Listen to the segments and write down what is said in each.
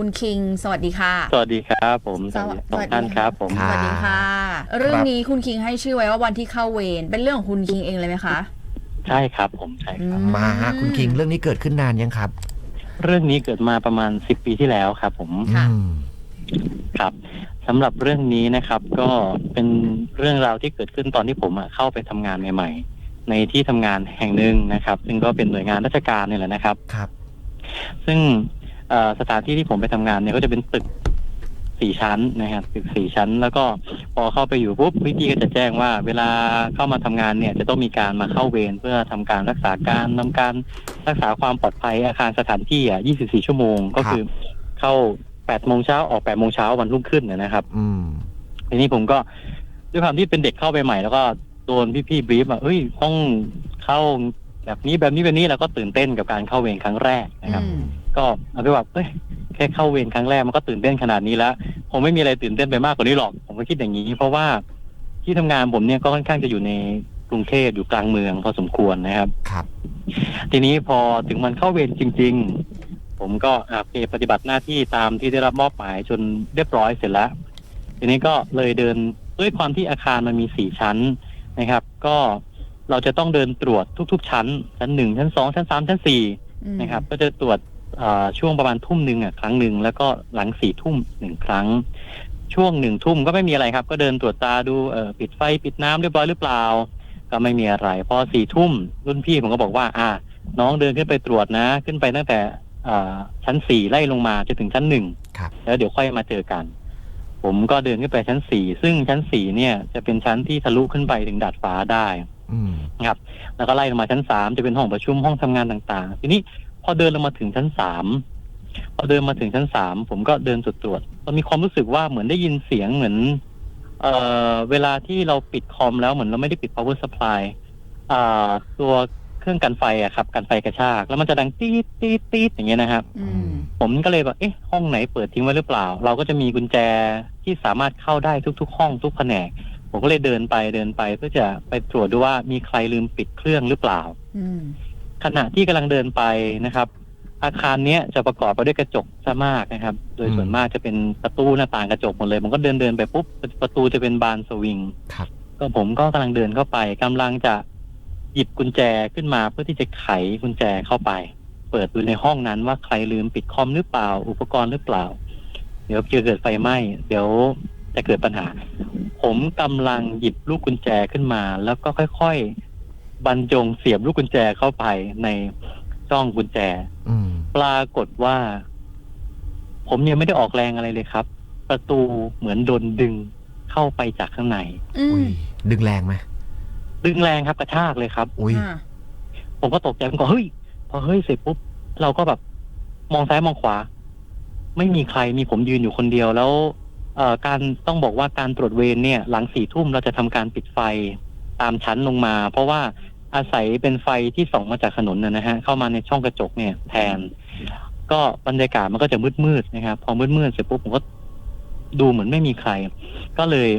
คุณคิง สวัสดีค่ะ สวัสดีครับผมสวัสสองท่านครับ ผมสวัสดีค่ะ เรื่องนี้คุณคิงให้ชื่อไว้ว่าวันที่เข้าเวรเป็นเรื่องของคุณคิงเองเลยไหมคะใช่ครับ ผมใช่ครับอืมาฮะคุณคิงเรื่องนี้เกิดขึ้นนานยังครับเรื่องนี้เกิดมาประมาณสิบปีที่แล้วครับ ผมค่ะ อืมครับสำหรับเรื่องนี้นะครับ ก็เป็นเรื่องราวที่เกิดขึ้นตอนที่ผมอะเข้าไปทำงานใหม่ ๆ ในที่ทำงานแห่งหนึ่งนะครับ ซึ่งก็เป็นหน่วยงานราชการนี่แหละนะครับ ครับ ซึ่งเอ่อ สถานที่ที่ผมไปทำงานเนี่ยก็จะเป็นตึกสี่ชั้นนะครับตึกสี่ชั้น แล้วก็พอเข้าไปอยู่ปุ๊บพี่ๆก็จะแจ้งว่า เวลาเข้ามาทำงานเนี่ย จะต้องมีการมาเข้าเวรเพื่อทำการรักษาการทำการรักษาความปลอดภัยอาคารสถานที่อะ24ชั่วโมง ก็คือเข้า8โมงเช้าออก8โมงเช้าวันรุ่งขึ้นนะนะครับอืมทีนี้ผมก็ด้วยความที่เป็นเด็กเข้าไปใหม่แล้วก็โดนพี่ๆบรีฟว่าเอ้ยต้องเข้า แบบนี้แบบนี้แบบนี้แล้วก็ตื่นเต้นกับการเข้าเวรครั้งแรกนะครับอืมก็เอาไปว่าเอ้ยแค่เข้าเวรครั้งแรกมันก็ตื่นเต้นขนาดนี้แล้วคงไม่มีอะไรตื่นเต้นไปมากกว่านี้หรอก ผมก็คิดอย่างนี้ เพราะว่าที่ทำงานผมเนี่ยก็ค่อนข้างจะอยู่ในกรุงเทพอยู่กลางเมืองพอสมควรนะครับครับ ทีนี้พอถึงวันเข้าเวรจริง ๆ ผมก็อะโอเคปฏิบัติหน้าที่ตามที่ได้รับมอบหมายจนเรียบร้อยเสร็จแล้ว ทีนี้ก็เลยเดินด้วยความที่อาคารมันมีสี่ชั้นนะครับ ก็ เราจะต้องเดินตรวจทุก ๆ ชั้น ชั้นหนึ่งชั้นสองชั้นสามชั้นสี่อืมนะครับ ก็จะตรวจเอ่อช่วงประมาณทุ่มหนึ่งอะครั้งหนึ่งแล้วก็หลังสี่ทุ่มหนึ่งครั้ง ช่วงหนึ่งทุ่มก็ไม่มีอะไรครับ ก็เดินตรวจตาดูเอ่อปิดไฟปิดน้ำเรียบร้อยหรือเปล่า ก็ไม่มีอะไร พอสี่ทุ่มรุ่นพี่ผมก็บอกว่า อ่า น้องเดินขึ้นไปตรวจนะ ขึ้นไปตั้งแต่เอ่อชั้นสี่ไล่ลงมาจนถึงชั้นหนึ่งครับแล้วเดี๋ยวค่อยมาเจอกัน ผมก็เดินขึ้นไปชั้นสี่ซึ่งชั้นสี่เนี่ยจะเป็นชั้นที่ทะลุขึ้นไปถึงดาดฟ้าได้อืม นะครับแล้วก็ไล่ลงมาชั้นสามจะเป็นห้องประชุมห้องทำงานต่างๆ ทีนี้พอเดินลงมาถึงชั้นสามพอเดินมาถึงชั้นสามผมก็เดินตรวจตรวจๆมันมีความรู้สึกว่าเหมือนได้ยินเสียงเหมือน เอ่อเวลาที่เราปิดคอมแล้วเหมือนเราไม่ได้ปิด power supply อ่า ตัวเครื่องกันไฟอะครับกันไฟกระชาก แล้วมันจะดังตีดตีดตีดอย่างเงี้ยนะครับอืมผมก็เลยแบบเอ๊ะห้องไหนเปิดทิ้งไว้หรือเปล่า เราก็จะมีกุญแจที่สามารถเข้าได้ทุก ๆ ห้องทุกแผนก ผมก็เลยเดินไปเดินไปเพื่อจะไปตรวจดูว่ามีใครลืมปิดเครื่องหรือเปล่าอืมขณะที่กำลังเดินไปนะครับ อาคารเนี้ยจะประกอบไปด้วยกระจกซะมากนะครับ โดยส่วนมากจะเป็นประตูหน้าต่างกระจกหมดเลยผมก็เดินเดินไปปุ๊บประตูจะเป็นบานสวิงครับก็ผมก็กำลังเดินเข้าไปกำลังจะหยิบกุญแจขึ้นมาเพื่อที่จะไขกุญแจเข้าไป เปิดดูในห้องนั้นว่าใครลืมปิดคอมหรือเปล่า อุปกรณ์หรือเปล่า เดี๋ยวจะเกิดไฟไหม้เดี๋ยว จะเกิดปัญหา ผมกำลังหยิบลูกกุญแจขึ้นมา แล้วก็ค่อยๆบรรจงเสียบลูกกุญแจเข้าไปในช่องกุญแจอืมปรากฏว่า ผมยังไม่ได้ออกแรงอะไรเลยครับ ประตูเหมือนโดนดึงเข้าไปจากข้างในอือุ้มยดึงแรงไหมดึงแรงครับกระชากเลยครับ อุ้ยอ่าผมก็ตกใจผมก็เฮ้ยพอเฮ้ยเสร็จปุ๊บเราก็แบบมองซ้ายมองขวา ไม่มีใครมีผมยืนอยู่คนเดียวแล้วเอ่อ การต้องบอกว่าการตรวจเวรเนี่ยหลังสี่ทุ่มเราจะทำการปิดไฟตามชั้นลงมา เพราะว่าอาศัยเป็นไฟที่ส่องมาจากถนนนะนะฮะเข้ามาในช่องกระจกเนี่ยแทน ก็บรรยากาศมันก็จะมืดมืดๆนะครับ พอมืดมืดๆเสร็จปุ๊บผมก็ดูเหมือนไม่มีใคร ก็เลย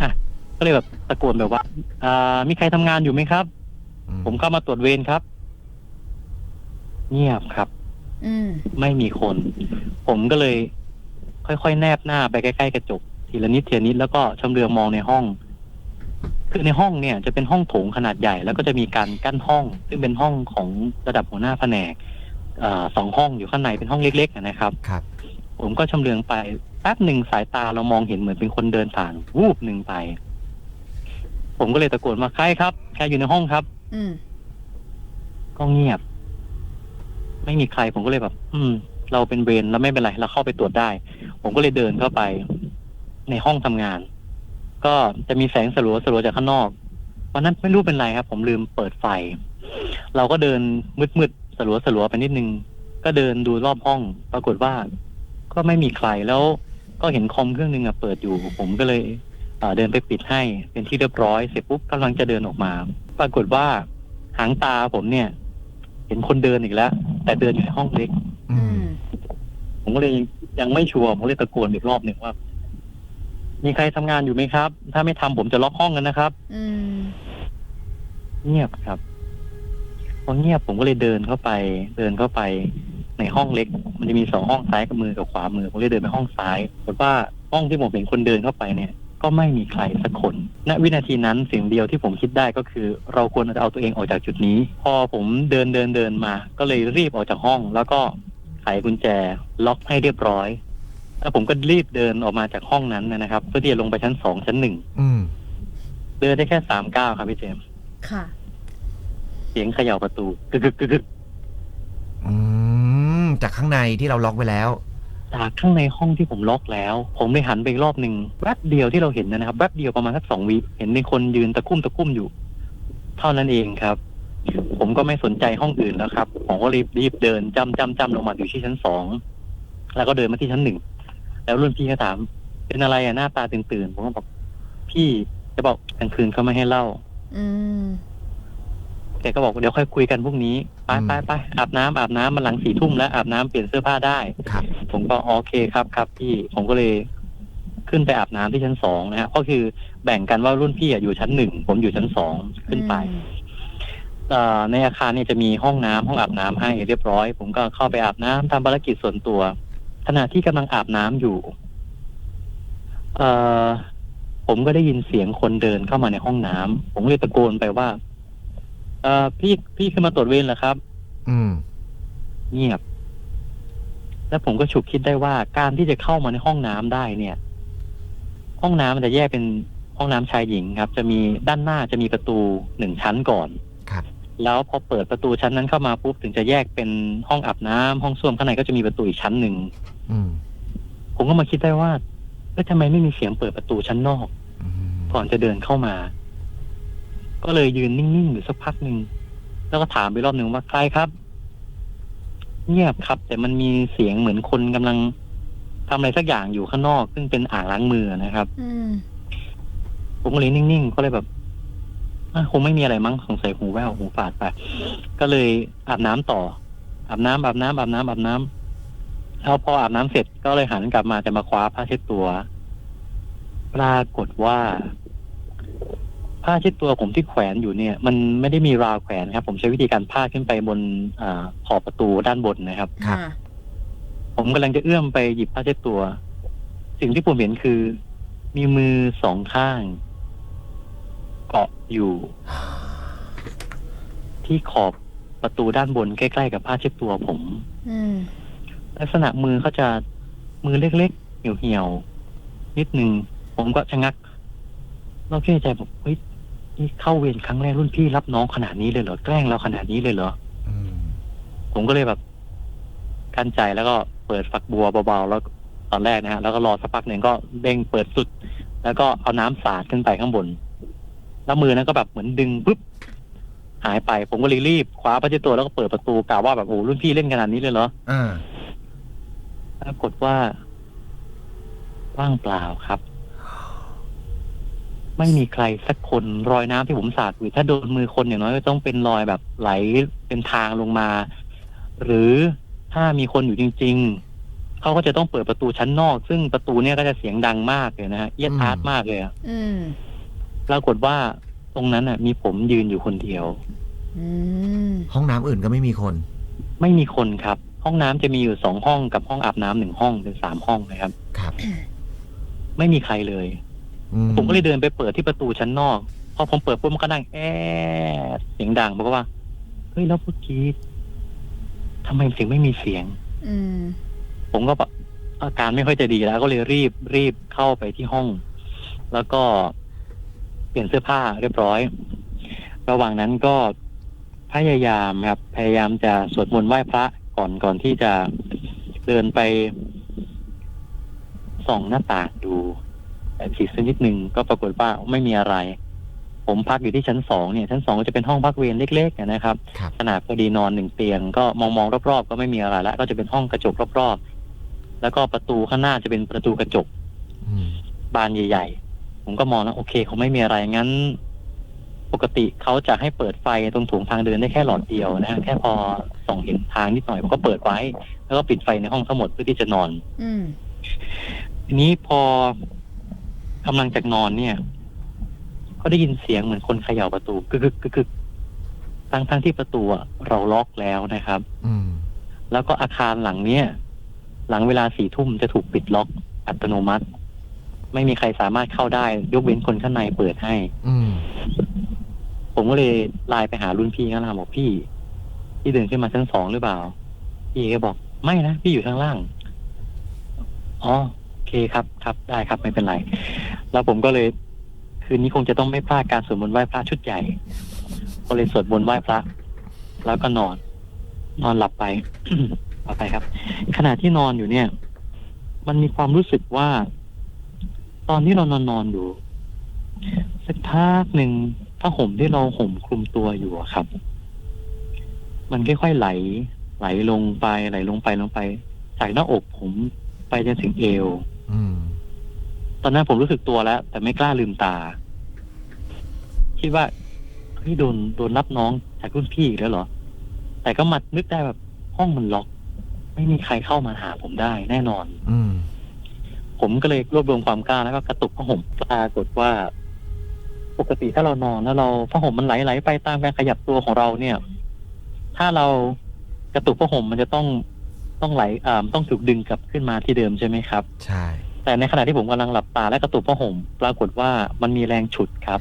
อะก็เลยแบบตะโกนแบบว่า อ่า มีใครทำงานอยู่ไหมครับอืผมเข้ามาตรวจเวรครับ เงียบครับอืมไม่มีคน ผมก็เลย ค่อยๆ แนบหน้าไปใกล้ๆกระจกทีละนิดทีละนิดแล้วก็ชำเลืองมองในห้อง คือในห้องเนี่ยจะเป็นห้องโถงขนาดใหญ่ แล้วก็จะมีการกั้นห้อง ซึ่งเป็นห้องของระดับหัวหน้าแผนกเออสองห้องอยู่ข้างในเป็นห้องเล็ก ๆ นะครับ ครับ ผมก็ชำเลืองไปแป๊บหนึ่งสายตาเรามองเห็นเหมือนเป็นคนเดินผ่านวูบหนึ่งไป ผมก็เลยตะโกนว่าใครครับใครอยู่ในห้องครับ อืมก็เงียบ ไม่มีใครผมก็เลยแบบ อืม เราเป็นเวรแล้วไม่เป็นไรเราเข้าไปตรวจได้ ผมก็เลยเดินเข้าไป ในห้องทำงาน ก็จะมีแสงสลัวสลัวจากข้างนอกวันนั้นไม่รู้เป็นไรครับ ผมลืมเปิดไฟ เราก็เดินมืดมืดๆสลัวสลัวไปนิดนึง ก็เดินดูรอบห้อง ปรากฏว่า ก็ไม่มีใครแล้ว ก็เห็นคอมเครื่องนึงอะเปิดอยู่ ผมก็เลยเอ่อเดินไปปิดให้ เป็นที่เรียบร้อยเสร็จปุ๊บกำลังจะเดินออกมา ปรากฏว่าหางตาผมเนี่ย เห็นคนเดินอีกแล้ว แต่เดินอยู่ในห้องเล็กอือืมมผมก็เลย ยังไม่ชัวร์ผมก็เลยตะโกนอีกรอบหนึ่งว่า มีใครทำงานอยู่ไหมครับ ถ้าไม่ทำผมจะล็อกห้องกันนะครับ อืม เงียบครับพอเงียบผมก็เลยเดินเข้าไป เดินเข้าไปในห้องเล็ก มันจะมีสองห้องซ้ายกับมือกับขวามือผมเลยเดินไปห้องซ้ายปรากฏว่าห้องที่ผมเห็นคนเดินเข้าไปเนี่ย ก็ไม่มีใครสักคน ณ วินาทีนั้นสิ่งเดียวที่ผมคิดได้ก็คือ เราควรจะเอาตัวเองออกจากจุดนี้ พอผมเดินเดินเดินมา ก็เลยรีบออกจากห้อง แล้วก็ ไขกุญแจล็อกให้เรียบร้อย แล้วผมก็รีบเดินออกมาจากห้องนั้นนะครับ เพื่อที่จะลงไปชั้นสองชั้นหนึ่งอืมเดินได้แค่สามก้าวครับพี่เจมส์ค่ะ เสียงเขย่าประตูกึกกึกกึกกึกอืมจากข้างในที่เราล็อกไว้แล้ว จากข้างในห้องที่ผมล็อกแล้ว ผมเลยหันไปอีกรอบหนึ่งแวบเดียวที่เราเห็นนะครับแวบเดียวประมาณสักสองวิเห็นเป็นคนยืนตะคุ่มตะคุ่มอยู่ เท่านั้นเองครับ ผมก็ไม่สนใจห้องอื่นแล้วครับ ผมก็รีบรีบเดินจำจำจำลงมาอยู่ที่ชั้นสองแล้วก็เดินมาที่ชั้นหนึ่งแล้วรุ่นพี่ก็ถาม เป็นอะไรอะหน้าตาตื่นตื่นๆผมก็บอกพี่จะบอกกลางคืนเขาไม่ให้เล่า อืมแกก็บอกเดี๋ยวค่อยคุยกันพรุ่งนี้ไปอืมไปไปอาบน้ำอาบน้ำมันหลังสี่ทุ่มแล้วอาบน้ำเปลี่ยนเสื้อผ้าได้ครับผมก็โอเคครับครับพี่ผมก็เลยขึ้นไปอาบน้ำที่ชั้นสองนะฮะก็คือแบ่งกันว่ารุ่นพี่อะอยู่ชั้นหนึ่งผมอยู่ชั้นสองขึ้นไปเอ่อ ในอาคารเนี่ยจะมีห้องน้ำห้องอาบน้ำให้เรียบร้อย ผมก็เข้าไปอาบน้ำทำภารกิจส่วนตัว ขณะที่กำลังอาบน้ำอยู่ เอ่อผมก็ได้ยินเสียงคนเดินเข้ามาในห้องน้ำผมก็เลยตะโกนไปว่า เอ่อพี่พี่ขึ้นมาตรวจเวรเหรอครับ อืม เงียบ แล้วผมก็ฉุกคิดได้ว่าการที่จะเข้ามาในห้องน้ำได้เนี่ย ห้องน้ำมันจะแยกเป็นห้องน้ำชายหญิงครับ จะมีด้านหน้าจะมีประตูหนึ่งชั้นก่อนครับ แล้วพอเปิดประตูชั้นนั้นเข้ามาปุ๊บถึงจะแยกเป็นห้องอาบน้ำห้องส้วมข้างในก็จะมีประตูอีกชั้นหนึ่งอืมผมก็มาคิดได้ว่าเอ้ยทำไมไม่มีเสียงเปิดประตูชั้นนอกอืมก่อนจะเดินเข้ามา ก็เลยยืนนิ่งๆอยู่สักพักหนึ่งแล้วก็ถามไปรอบหนึ่งว่าใครครับ เงียบครับ แต่มันมีเสียงเหมือนคนกำลังทำอะไรสักอย่างอยู่ข้างนอก ซึ่งเป็นอ่างล้างมือนะครับอืมผมก็เลยนิ่งๆก็เลยแบบอะ คงไม่มีอะไรมั้งสงสัยหูแว่วหูฝาดไปก็เลยอาบน้ำต่ออาบน้ำอาบน้ำอาบน้ำอาบน้ำแล้วพออาบน้ำเสร็จก็เลยหันกลับมาจะมาคว้าผ้าเช็ดตัว ปรากฏว่า ผ้าเช็ดตัวผมที่แขวนอยู่เนี่ย มันไม่ได้มีราวแขวนครับ ผมใช้วิธีการพาดขึ้นไปบนอาขอบประตูด้านบนนะครับครับอ่าผมกำลังจะเอื้อมไปหยิบผ้าเช็ดตัว สิ่งที่ผมเห็นคือ มีมือสองข้าง เกาะอยู่ ที่ขอบประตูด้านบนใกล้ๆกับผ้าเช็ดตัวผม อืม ลักษณะมือเขาจะมือเล็กๆเหี่ยวๆนิดนึงผมก็ชะงักเราคิดในใจบอกเฮ้ยนี่เข้าเวรครั้งแรกรุ่นพี่รับน้องขนาดนี้เลยเหรอแกล้งเราขนาดนี้เลยเหรออืมผมก็เลยแบบกั้นใจแล้วก็เปิดฝักบัวเบาๆแล้วตอนแรกนะฮะแล้วก็รอสักพักหนึ่งก็เด้งเปิดสุด แล้วก็เอาน้ำสาดขึ้นไปข้างบน แล้วมือนั้นก็แบบเหมือนดึงปุ๊บหายไป ผมก็เลยรีบคว้าผ้าเช็ดตัวแล้วก็เปิดประตูกล่าวว่าแบบโอ้รุ่นพี่เล่นขนาดนี้เลยเหรออ่าปรากฏว่าว่างเปล่าครับ ไม่มีใครสักคนรอยน้ำที่ผมสาดอยู่ถ้าโดนมือคนอย่างน้อยก็ต้องเป็นรอยแบบไหลเป็นทางลงมา หรือถ้ามีคนอยู่จริง ๆ เขาก็จะต้องเปิดประตูชั้นนอก ซึ่งประตูเนี่ยก็จะเสียงดังมากเลยนะฮะเอียดอาร์ตมากเลยอะอืม ปรากฏว่าตรงนั้นอะ มีผมยืนอยู่คนเดียว อืมห้องน้ำอื่นก็ไม่มีคน ไม่มีคนครับ ห้องน้ำจะมีอยู่สองห้องกับห้องอาบน้ำหนึ่งห้องเป็นสามห้องนะครับ ครับไม่มีใครเลย อืผมก็เลยเดินไปเปิดที่ประตูชั้นนอก พอผมเปิดปุ๊บมันก็ดังแอดเสียงดังบอกว่า เฮ้ยแล้วเมื่อกี้ทำไมถึงไม่มีเสียง อืมผมก็แบบอาการไม่ค่อยจะดีแล้ว ก็เลยรีบรีบเข้าไปที่ห้อง แล้วก็ เปลี่ยนเสื้อผ้าเรียบร้อย ระหว่างนั้นก็พยายามครับ พยายามจะสวดมนต์ไหว้พระก่อนก่อนที่จะเดินไปส่องหน้าต่างดูแต่ผิดสักนิดหนึ่งก็ปรากฏว่าไม่มีอะไร ผมพักอยู่ที่ชั้นสองเนี่ยชั้นสองก็จะเป็นห้องพักเวรเล็กๆนะครับครับขนาดพอดีนอนหนึ่งเตียง ก็มองมองๆรอบๆ ก็ไม่มีอะไรแล้วก็จะเป็นห้องกระจกรอบๆ แล้วก็ประตูข้างหน้าจะเป็นประตูกระจกอืมบานใหญ่ๆ ผมก็มองแล้วโอเคเขาไม่มีอะไรงั้น ปกติเขาจะให้เปิดไฟตรงถุงทางเดินได้แค่หลอดเดียวนะฮะแค่พอส่องเห็นทางนิดหน่อยผมก็เปิดไว้ แล้วก็ปิดไฟในห้องทั้งหมดเพื่อที่จะนอน อืมทีนี้พอกำลังจะนอนเนี่ยก็ได้ยินเสียงเหมือนคนเขย่าประตูกึกกึกกึกกึกทั้งทั้งที่ประตูอะเราล็อกแล้วนะครับ อืม แล้วก็อาคารหลังเนี้ยหลังเวลาสี่ทุ่มจะถูกปิดล็อกอัตโนมัติ ไม่มีใครสามารถเข้าได้ ยกเว้นคนข้างในเปิดให้ อืมผมก็เลยไลน์ไปหารุ่นพี่ข้างล่างบอกพี่ พี่เดินขึ้นมาชั้นสองหรือเปล่า พี่ก็บอกไม่นะพี่อยู่ข้างล่างอ๋อโอเคครับครับได้ครับไม่เป็นไร แล้วผมก็เลย คืนนี้คงจะต้องไม่พลาดการสวดมนต์ไหว้พระชุดใหญ่ก็เลยสวดมนต์ไหว้พระแล้วก็นอน นอนหลับไปหลับไปครับ ขณะที่นอนอยู่เนี่ย มันมีความรู้สึกว่าต อนที่เรานอนนอนๆอยู่ สักพักหนึ่งผ้าห่มที่เราห่มคลุมตัวอยู่อะครับ มันค่อยๆไหล ไหลลงไป ไหลลงไปลงไปจากหน้าอกผมไปจนถึงเอวอืมตอนนั้นผมรู้สึกตัวแล้ว แต่ไม่กล้าลืมตา คิดว่าเฮ้ยโดนโดนรับน้องจากรุ่นพี่อีกแล้วเหรอ แต่ก็มัดนึกได้แบบห้องมันล็อก ไม่มีใครเข้ามาหาผมได้แน่นอน อืม ผมก็เลยรวบรวมความกล้าแล้วก็กระตุกผ้าห่มปรากฏว่า ปกติถ้าเรานอนแล้วเราผ้าห่มมันไหลๆไปตามการขยับตัวของเราเนี่ย ถ้าเรากระตุกผ้าห่มมันจะต้องต้องไหลอ่าต้องถูกดึงกลับขึ้นมาที่เดิมใช่ไหมครับ ใช่ แต่ในขณะที่ผมกำลังหลับตาและกระตุกผ้าห่มปรากฏว่ามันมีแรงฉุดครับ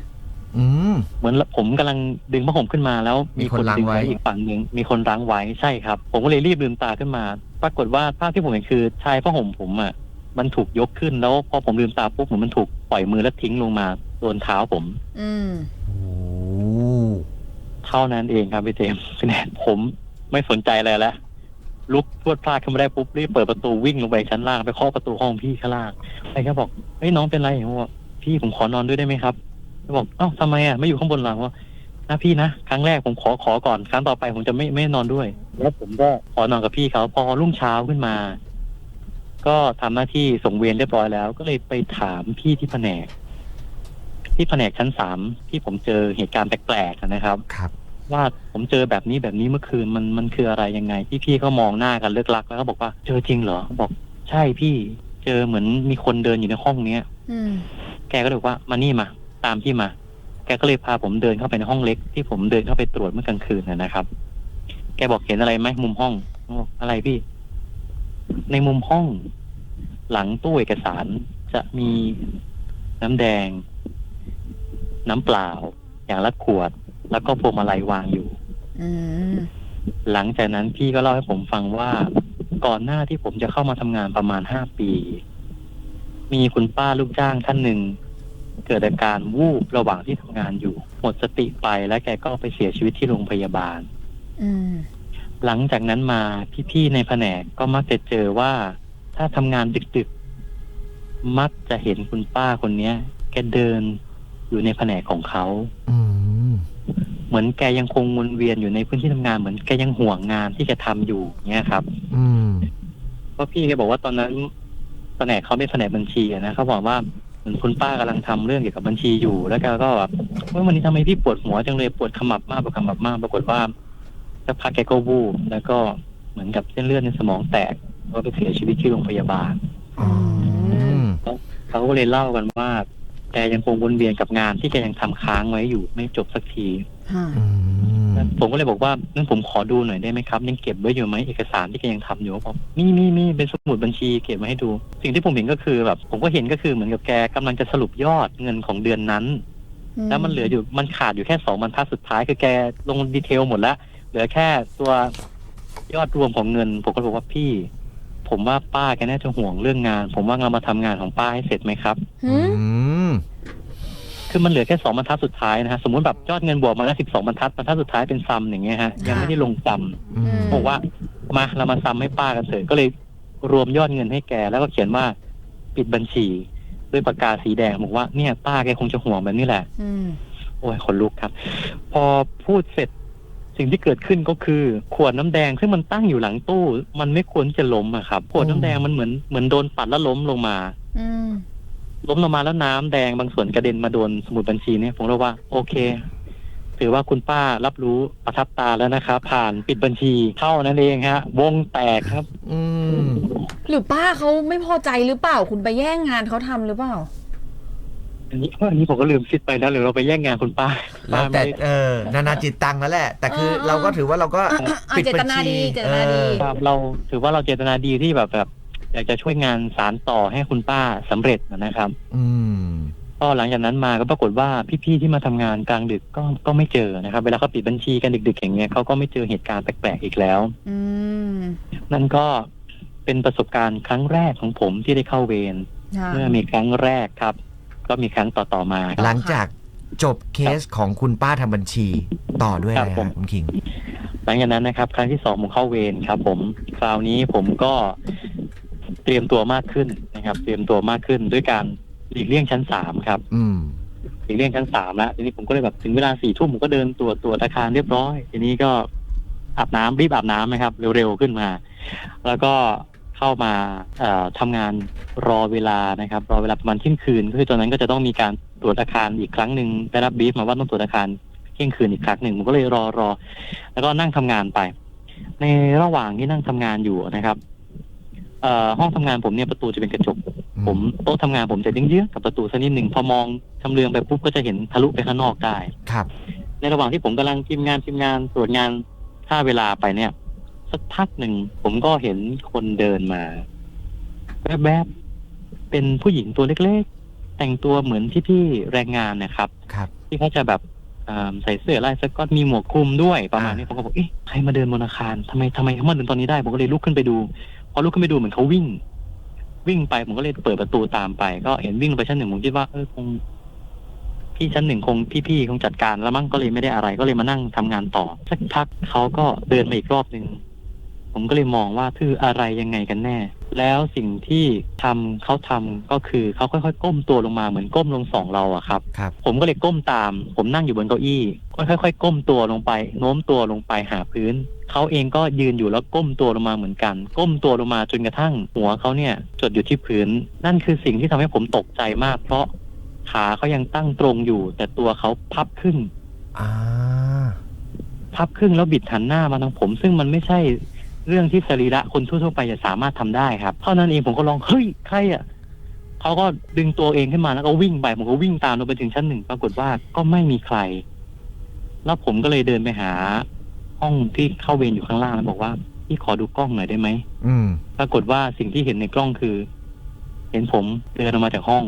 อืมเหมือนผมกำลังดึงผ้าห่มขึ้นมาแล้วมีคนรั้งดึงไว้อีกฝั่งหนึ่งมีคนรั้งไว้ใช่ครับ ผมก็เลยรีบลืมตาขึ้นมา ปรากฏว่าภาพที่ผมเห็นคือชายผ้าห่มผมอะ มันถูกยกขึ้นแล้วพอผมลืมตาปุ๊บเหมือนมันถูกปล่อยมือแล้วทิ้งลงมาโดนเท้าผม อืมโอ้เท่านั้นเองครับพี่เจมส์พี่แนนผมไม่สนใจอะไรแล้วลุกพรวดพลาดขึ้นมาได้ปุ๊บรีบเปิดประตูวิ่งลงไปชั้นล่างไปเคาะประตูห้องพี่ข้างล่างไอ้ก็บอกเฮ้ยน้องเป็นไรผมบอกพี่ผมขอนอนด้วยได้ไหมครับเขาบอกเอ้าทำไมอะไม่อยู่ข้างบนหลังว่านะพี่นะครั้งแรกผมขอขอก่อนครั้งต่อไปผมจะไม่ไม่นอนด้วย แล้วผมก็ขอนอนกับพี่เขาพอรุ่งเช้าขึ้นมา ก็ทำหน้าที่ส่งเวรเรียบร้อยแล้ว ก็เลยไปถามพี่ที่แผนก ที่แผนกชั้นสามที่ผมเจอเหตุการณ์แปลกๆนะครับ ครับ ว่าผมเจอแบบนี้แบบนี้เมื่อคืนมันมันคืออะไรยังไง พี่พี่ก็มองหน้ากันเลิกลัก แล้วก็บอกว่าเจอจริงเหรอบอกใช่พี่เจอเหมือนมีคนเดินอยู่ในห้องเนี้ยอืมแกก็เลยบอกว่ามานี่มา ตามพี่มา แกก็เลยพาผมเดินเข้าไปในห้องเล็ก ที่ผมเดินเข้าไปตรวจเมื่อกลางคืนนะนะครับ แกบอกเห็นอะไรไหมมุมห้องผมบอกอะไรพี่ ในมุมห้อง หลังตู้เอกสารจะมีน้ำแดง น้ำเปล่า อย่างละขวด แล้วก็พวงมาลัยวางอยู่อืมหลังจากนั้นพี่ก็เล่าให้ผมฟังว่า ก่อนหน้าที่ผมจะเข้ามาทำงานประมาณห้าปี มีคุณป้าลูกจ้างท่านหนึ่ง เกิดอาการวูบระหว่างที่ทำงานอยู่ หมดสติไปและแกก็ไปเสียชีวิตที่โรงพยาบาลอืม หลังจากนั้นมาพี่ๆในแผนกก็มักจะเจอว่า ถ้าทำงานดึกๆ มักจะเห็นคุณป้าคนเนี้ย แกเดินอยู่ในแผนกของเขาอืมเหมือนแกยังคงวนเวียนอยู่ในพื้นที่ทำงานเหมือนแกยังห่วงงานที่แกทำอยู่เนี้ยครับอืมเพราะพี่แกบอกว่าตอนนั้นแผนกเขาเป็นแผนกบัญชีอะนะเขาบอกว่าเหมือนคุณป้ากำลังทำเรื่องเกี่ยวกับบัญชีอยู่ แล้วแกก็แบบว่าวันนี้ทำไมพี่ปวดหัวจังเลยปวดขมับมากปวดขมับมากปรากฏว่า สักพักแกก็วูบแล้วก็เหมือนกับเส้นเลือดในสมองแตกก็ไปเสียชีวิตที่โรงพยาบาลอืม เขาก็เลยเล่ากันว่าแกยังคงวนเวียนกับงานที่แกยังทำค้างไว้อยู่ไม่จบสักที ค่ะ อืมผมก็เลยบอกว่านั่นผมขอดูหน่อยได้ไหมครับ ยังเก็บไว้อยู่ไหมเอกสารที่แกยังทำอยู่บอกมีมีมีเป็นสมุดบัญชีเก็บไว้ให้ดู สิ่งที่ผมเห็นก็คือแบบผมก็เห็นก็คือเหมือนกับแกกำลังจะสรุปยอดเงินของเดือนนั้น แล้วมันเหลืออยู่มันขาดอยู่แค่สองบรรทัดสุดท้ายคือแกลงดีเทลหมดแล้ว เหลือแค่ตัวยอดรวมของเงิน ผมก็บอกว่าพี่ ผมว่าป้าแกน่าจะห่วงเรื่องงาน ผมว่าเรามาทำงานของป้าให้เสร็จไหมครับ หือืมมคือมันเหลือแค่สองบรรทัดสุดท้ายนะฮะสมมติแบบยอดเงินบวกมาแล้วสิบสองบรรทัดบรรทัดสุดท้ายเป็นซัมอย่างเงี้ยฮะยังไม่ได้ลงซัมอืม บอกว่ามาเรามาซัมให้ป้ากันเถอะก็เลยรวมยอดเงินให้แกแล้วก็เขียนว่าปิดบัญชีด้วยปากกาสีแดงบอกว่าเนี่ยป้าแกคงจะห่วงแบบนี้แหละ อืม โอ้ยขนลุกครับ พอพูดเสร็จ สิ่งที่เกิดขึ้นก็คือ ขวดน้ำแดงซึ่งมันตั้งอยู่หลังตู้ มันไม่ควรจะล้มอะครับ ขวดน้ำแดงมันเหมือนเหมือนโดนปัดแล้วล้มลงมาอืมล้มลงมาแล้วน้ำแดงบางส่วนกระเด็นมาโดนสมุดบัญชีเนี่ยผมเรียกว่า โอเค ถือว่าคุณป้ารับรู้ประทับตาแล้วนะครับผ่านปิดบัญชีเท่านั้นเองฮะ วงแตกครับ อืมหรือป้าเขาไม่พอใจหรือเปล่า คุณไปแย่งงานเขาทำหรือเปล่า อันนี้อันนี้ผมก็ลืมคิดไปนะหรือเราไปแย่งงานคุณป้าแล้วแต่ป้าไม่ได้เออนานาจิตตังแล้วแหละ แต่คือเออเออเราก็ถือว่าเราก็อะอะปิดเจบัตญนาชีดีเจตนาดีเออครับเราถือว่าเราเจตนาดีที่แบบแบบอยากจะช่วยงานสารต่อให้คุณป้าสำเร็จนะครับ อืมก็หลังจากนั้นมาก็ปรากฏว่าพี่ๆที่มาทำงานกลางดึกก็ก็ไม่เจอนะครับ เวลาเขาปิดบัญชีกันดึก ๆ อย่างเงี้ยเขาก็ไม่เจอเหตุการณ์แปลกๆอีกแล้ว อืมนั่นก็เป็นประสบการณ์ครั้งแรกของผมที่ได้เข้าเวรค่ะเมื่อมีครั้งแรกครับ ก็มีครั้งต่อๆมาครับหลังจากจบเคสของคุณป้าทำบัญชีต่อด้วยคอะรับไรผมฮะคุณคิง หลังจากนั้นนะครับ ครั้งที่สองผมเข้าเวรครับ ผมคราวนี้ผมก็เตรียมตัวมากขึ้นนะครับ เตรียมตัวมากขึ้นด้วยการหลีกเลี่ยงชั้นสามครับอืม หลีกเลี่ยงชั้นสามแล้วทีนี้ผมก็เลยแบบถึงเวลาสี่ทุ่มผมก็เดินตรวจตรวจอาคารเรียบร้อย ทีนี้ก็อาบน้ำรีบอาบน้ำนะครับ เร็วๆขึ้นมา แล้วก็ เข้ามาเอ่อทำงานรอเวลานะครับรอเวลาประมาณเที่ยงคืนคือตอนนั้นก็จะต้องมีการตรวจอาคารอีกครั้งหนึ่งได้รับบรีฟมาว่าต้องตรวจอาคารเที่ยงคืนอีกครั้งหนึ่งผมก็เลยรอรอ แล้วก็นั่งทำงานไป ในระหว่างที่นั่งทำงานอยู่นะครับเอ่อห้องทำงานผมเนี่ยประตูจะเป็นกระจก ผมโต๊ะทำงานผมจะเยื้องๆกับประตูสักนิดหนึ่งพอมองชำเลืองไปปุ๊บก็จะเห็นทะลุไปข้างนอกได้ครับ ในระหว่างที่ผมกำลังพิมพ์งานพิมพ์งานตรวจงานค่าเวลาไปเนี่ย สักพักหนึ่งผมก็เห็นคนเดินมาแวบๆเป็นผู้หญิงตัวเล็กๆ แต่งตัวเหมือนพี่ๆแรงงานนะครับ ครับ ที่เขาจะแบบอ่าใส่เสื้อลายสก๊อตมีหมวกคลุมด้วยประมาณนี้อ่าผมก็บอกเอ๊ะใครมาเดินบนอาคารทำไมทำไมเขามาเดินตอนนี้ได้ผมก็เลยลุกขึ้นไปดู พอลุกขึ้นไปดูเหมือนเขาวิ่ง วิ่งไปผมก็เลยเปิดประตูตามไป ก็เห็นวิ่งไปชั้นหนึ่งผมคิดว่าเออคงพี่ชั้นหนึ่งคงพี่ๆคงจัดการแล้วมั้งก็เลยไม่ได้อะไร ก็เลยมานั่งทำงานต่อ สักพักเขาก็เดินมาอีกรอบหนึ่ง ผมก็เลยมองว่าคืออะไรยังไงกันแน่ แล้วสิ่งที่ทำเขาทำก็คือเขาค่อยๆ ก้มตัวลงมาเหมือนก้มลงสองเราอะครับครับผมก็เลยก้มตาม ผมนั่งอยู่บนเก้าอี้ค่อยๆ ก้มตัวลงไปโน้มตัวลงไปหาพื้นเขาเองก็ยืนอยู่แล้วก้มตัวลงมาเหมือนกัน ก้มตัวลงมาจนกระทั่งหัวเขาเนี่ยจดอยู่ที่พื้น นั่นคือสิ่งที่ทำให้ผมตกใจมาก เพราะขาเขายังตั้งตรงอยู่ แต่ตัวเขาพับขึ้นอ่าพับครึ่งแล้วบิดหันหน้ามาทางผม ซึ่งมันไม่ใช่ เรื่องที่สรีระคนทั่วๆไปจะสามารถทำได้ครับเท่านั้นเองผมก็ลองเฮ้ยใครอะเขาก็ดึงตัวเองขึ้นมาแล้วก็วิ่งไปผมก็วิ่งตามลงไปถึงชั้นหนึ่งปรากฏว่าก็ไม่มีใคร แล้วผมก็เลยเดินไปหา ห้องที่เข้าเวรอยู่ข้างล่างแล้วบอกว่าพี่ขอดูกล้องหน่อยได้ไหมอืม ปรากฏว่าสิ่งที่เห็นในกล้องคือ เห็นผมเดินออกมาจากห้อง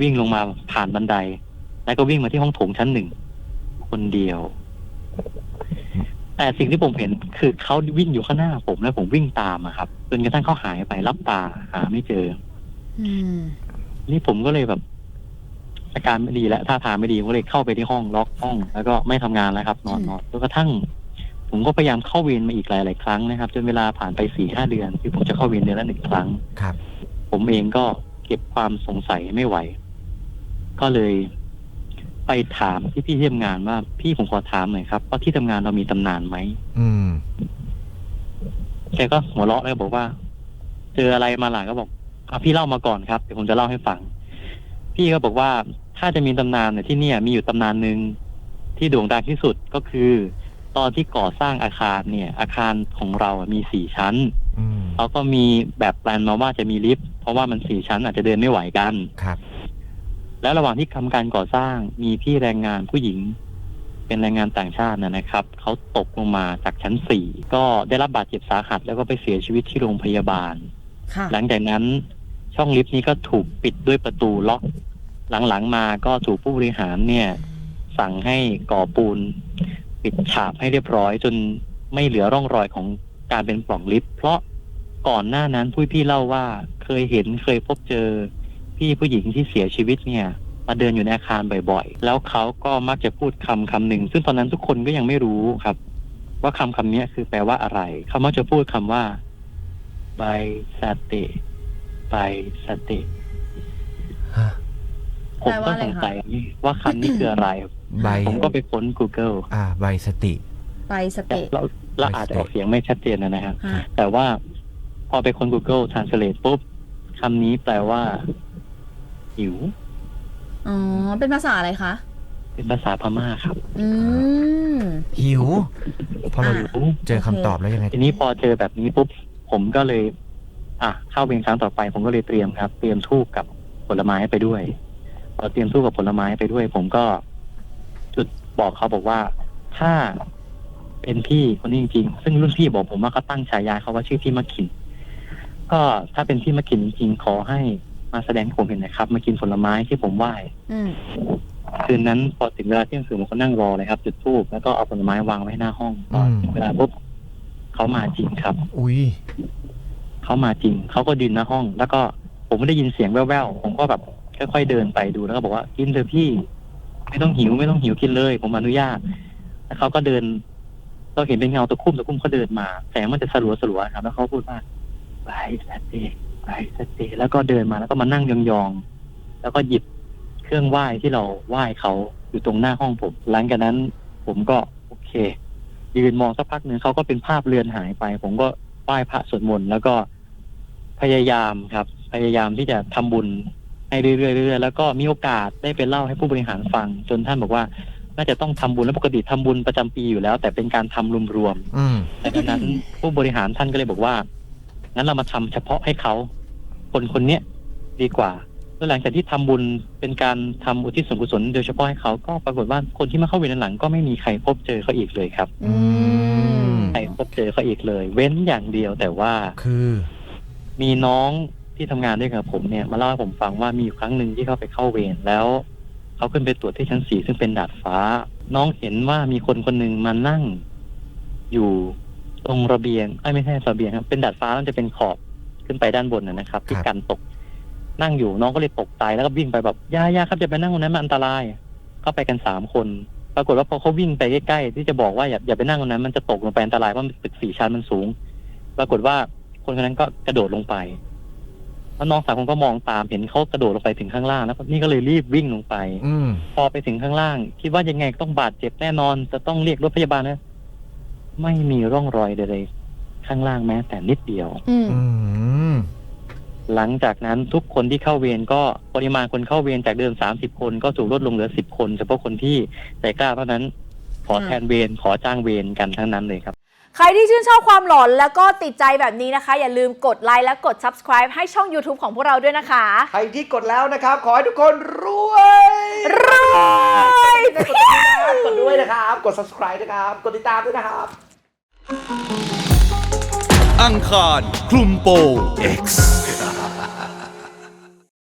วิ่งลงมาผ่านบันได แล้วก็วิ่งมาที่ห้องโถงชั้นหนึ่งคนเดียว แต่สิ่งที่ผมเห็นคือเขาวิ่งอยู่ข้างหน้าผมแล้วผมวิ่งตามอะครับจนกระทั่งเขาหายไปรับตาหาไม่เจอ อืม นี่ผมก็เลยแบบ อาการไม่ดีแล้วท่าทางไม่ดีผมก็เลยเข้าไปที่ห้องล็อกห้อง แล้วก็ไม่ทำงานแล้วครับ นอนนอนจนกระทั่ง ผมก็พยายามเข้าเวรมาอีกหลาย ๆ ครั้งนะครับจนเวลาผ่านไปสี่ห้าเดือนที่ผมจะเข้าเวรเดือนละหนึ่งครั้ง ครับ ผมเองก็เก็บความสงสัยไม่ไหว ก็เลย ไปถามที่พี่ที่ทำงานว่า พี่ผมขอถามหน่อยครับว่าที่ทำงานเรามีตำนานไหมอืม แกก็หัวเราะแล้วบอกว่า เจออะไรมาหล่ะก็บอกอะพี่เล่ามาก่อนครับเดี๋ยวผมจะเล่าให้ฟัง พี่ก็บอกว่าถ้าจะมีตำนานเนี่ยที่เนี่ย มีอยู่ตำนานหนึ่งที่โด่งดังที่สุดก็คือ ตอนที่ก่อสร้างอาคารเนี่ย อาคารของเราอะมีสี่ชั้นอืมเขาก็มีแบบแปลนมาว่าจะมีลิฟต์เพราะว่ามันสี่ชั้นอาจจะเดินไม่ไหวกัน ครับ แล้วระหว่างที่ทำการก่อสร้างมีพี่แรงงานผู้หญิง เป็นแรงงานต่างชาตินะนะครับเขาตกลงมาจากชั้นสี่ก็ได้รับบาดเจ็บสาหัส แล้วก็ไปเสียชีวิตที่โรงพยาบาลค่ะหลังจากนั้นช่องลิฟต์นี้ก็ถูกปิดด้วยประตูล็อก หลังๆมาก็ถูกผู้บริหารเนี่ย สั่งให้ก่อปูน ปิดฉาบให้เรียบร้อย จนไม่เหลือร่องรอยของการเป็นปล่องลิฟต์เพราะก่อนหน้านั้นผู้พี่เล่าว่าเคยเห็นเคยพบเจอ พี่ผู้หญิงที่เสียชีวิตเนี่ยมาเดินอยู่ในอาคารบ่อยๆ แล้วเขาก็มักจะพูดคำคำหนึ่งซึ่งตอนนั้นทุกคนก็ยังไม่รู้ครับ ว่าคำคำนี้คือแปลว่าอะไรเขามักจะพูดคำว่าใบสติใบสติฮะผมก็สงสัยว่าคำนี้คืออะไรใบผมก็ไปค้น Google อ่าใบสติไปสแต่เตะเราเราอาจจะออกเสียงไม่ชัดเจนนะนะครับฮะแต่ว่าพอไปค้น Google Translate ปุ๊บคำนี้แปลว่า หิว อ๋อ เป็นภาษาอะไรคะ เป็นภาษาพม่าครับอืม หิว พอเราอะเจอคำตอบแล้วยังไง ทีนี้พอเจอแบบนี้ปุ๊บผมก็เลย อะเข้าเวรครั้งต่อไป ผมก็เลยเตรียมครับ เตรียมทูบกับผลไม้ไปด้วยพอเตรียมตู้กับผลไม้ไปด้วย ผมก็ จุดบอกเขาบอกว่าถ้าเป็นพี่คนนี้จริงๆซึ่งรุ่นพี่บอกผมว่าเขาตั้งฉายาเขาว่าชื่อพี่มะขิน ก็ถ้าเป็นพี่มะขินจริงๆขอให้ มาแสดงให้ผมเห็นหนะครับ มากินผลไม้ที่ผมไหว้อืมคืนนั้นพอถึงเวลาเที่ยงคืนผมก็นั่งรอเลยครับ จุดธูปแล้วก็เอาผลไม้วางไว้หน้าห้องพอถึงเวลาปุ๊บเขามาจริงครับ อุ้ยเขามาจริง เขาก็ยืนหน้าห้อง แล้วก็ผมไม่ได้ยินเสียงแว่วๆ ผมก็แบบค่อยๆเดินไปดูแล้วก็บอกว่ากินเถอะพี่ ไม่ต้องหิวไม่ต้องหิวกินเลย ผมอนุญาต แล้วเขาก็เดิน เราเห็นเป็นเงาตะคุ่มตะคุ่มเขาเดินมาแสงมันจะสลัวสลัวๆครับ แล้วเขาพูดว่าไปสเตย์ ไปสเตย์แล้วก็เดินมาแล้วก็มานั่งยองๆแล้วก็หยิบเครื่องไหว้ที่เราไหว้เขาอยู่ตรงหน้าห้องผม หลังจากนั้น ผมก็โอเค ยืนมองสักพักหนึ่งเขาก็เป็นภาพเลือนหายไป ผมก็ไหว้พระสวดมนต์แล้วก็พยายามครับ พยายามที่จะทำบุญให้เรื่อยๆเรื่อยๆแล้วก็มีโอกาสได้ไปเล่าให้ผู้บริหารฟัง จนท่านบอกว่า น่าจะต้องทำบุญแล้วปกติทำบุญประจำปีอยู่แล้ว แต่เป็นการทำรวมอืมๆดังนั้นผู้บริหารท่านก็เลยบอกว่า งั้นเรามาทำเฉพาะให้เขาคนคนเนี้ยดีกว่าแล้วหลังจากที่ทำบุญเป็นการทำอุทิศส่วนกุศลโดยเฉพาะให้เขาก็ปรากฏว่าคนที่มาเข้าเวรหลังๆก็ไม่มีใครพบเจอเขาอีกเลยครับอืมใครพบเจอเขาอีกเลย เว้นอย่างเดียวแต่ว่าคือ มีน้องที่ทำงานด้วยกับผมเนี่ยมาเล่าให้ผมฟังว่ามีอยู่ครั้งหนึ่งที่เขาไปเข้าเวรแล้วเขาขึ้นไปตรวจที่ชั้นสี่ซึ่งเป็นดาดฟ้า น้องเห็นว่ามีคนคนหนึ่งมานั่งอยู่ ตรงระเบียงไอ้ยไม่ใช่ระเบียงครับ เป็นดาดฟ้าแล้วจะเป็นขอบขึ้นไปด้านบนนะนะครับ ที่กันตก นั่งอยู่น้องก็เลยตกใจแล้วก็วิ่งไปแบบย่าย่าครับอย่าไปนั่งตรงนั้นมันอันตรายเข้าไปกันสามคน ปรากฏว่าพอเขาวิ่งไปใกล้ๆที่จะบอกว่าอย่าอย่าไปนั่งตรงนั้นมันจะตกลงไปอันตรายเพราะมันตึกสี่ชั้นมันสูง ปรากฏว่าคนคนนั้นก็กระโดดลงไปแล้วน้องสาวคนก็มองตามเห็นเขากระโดดลงไปถึงข้างล่างแล้วนี่ก็เลยรีบวิ่งลงไป อืมพอไปถึงข้างล่างคิดว่ายังไงก็ต้องบาดเจ็บแน่นอนจะต้องเรียกรถพยาบาลนะ ไม่มีร่องรอยใดๆข้างล่างแม้แต่นิดเดียว อืม อืมหลังจากนั้นทุกคนที่เข้าเวรก็ปริมาณคนเข้าเวรจากเดิม 30 คนก็ถูกลดลงเหลือ 10 คนเฉพาะคนที่ใจกล้าเท่านั้น ขอแทนเวรขอจ้างเวรกันทั้งนั้นเลยครับ ใครที่ชื่นชอบความหลอนแล้วก็ติดใจแบบนี้นะคะ อย่าลืมกดไลค์และกด subscribe ให้ช่อง YouTube ของพวกเราด้วยนะคะ ใครที่กดแล้วนะครับ ขอให้ทุกคนรวยรวยกดติดตามกดด้วยนะครับ กด subscribe นะครับ กดติดตามด้วยนะครับ อังคารคลุมโปง X